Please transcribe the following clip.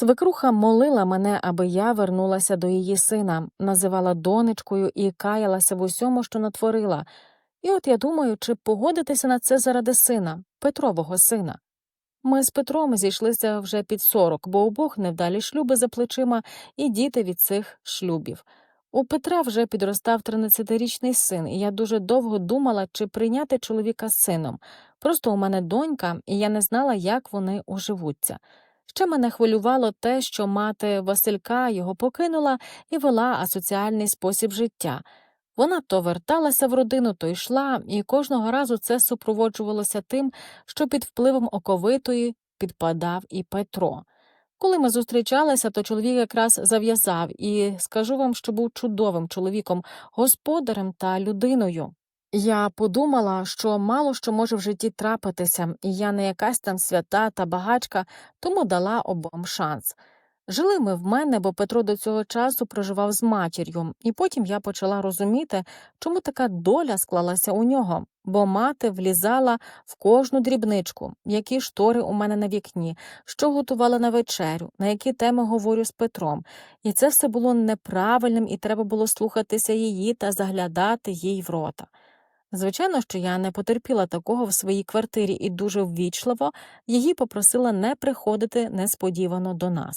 Свекруха молила мене, аби я вернулася до її сина, називала донечкою і каялася в усьому, що натворила. І от я думаю, чи погодитися на це заради сина, Петрового сина. Ми з Петром зійшлися вже під сорок, бо обох невдалі шлюби за плечима і діти від цих шлюбів. У Петра вже підростав 13-річний син, і я дуже довго думала, чи прийняти чоловіка з сином. Просто у мене донька, і я не знала, як вони уживуться. Ще мене хвилювало те, що мати Василька його покинула і вела асоціальний спосіб життя. Вона то верталася в родину, то йшла, і кожного разу це супроводжувалося тим, що під впливом оковитої підпадав і Петро. Коли ми зустрічалися, то чоловік якраз зав'язав, і скажу вам, що був чудовим чоловіком, господарем та людиною. Я подумала, що мало що може в житті трапитися, і я не якась там свята та багачка, тому дала обом шанс. Жили ми в мене, бо Петро до цього часу проживав з матір'ю, і потім я почала розуміти, чому така доля склалася у нього, бо мати влізала в кожну дрібничку, які штори у мене на вікні, що готувала на вечерю, на які теми говорю з Петром. І це все було неправильним, і треба було слухатися її та заглядати їй в рота. Звичайно, що я не потерпіла такого в своїй квартирі і дуже ввічливо її попросила не приходити несподівано до нас.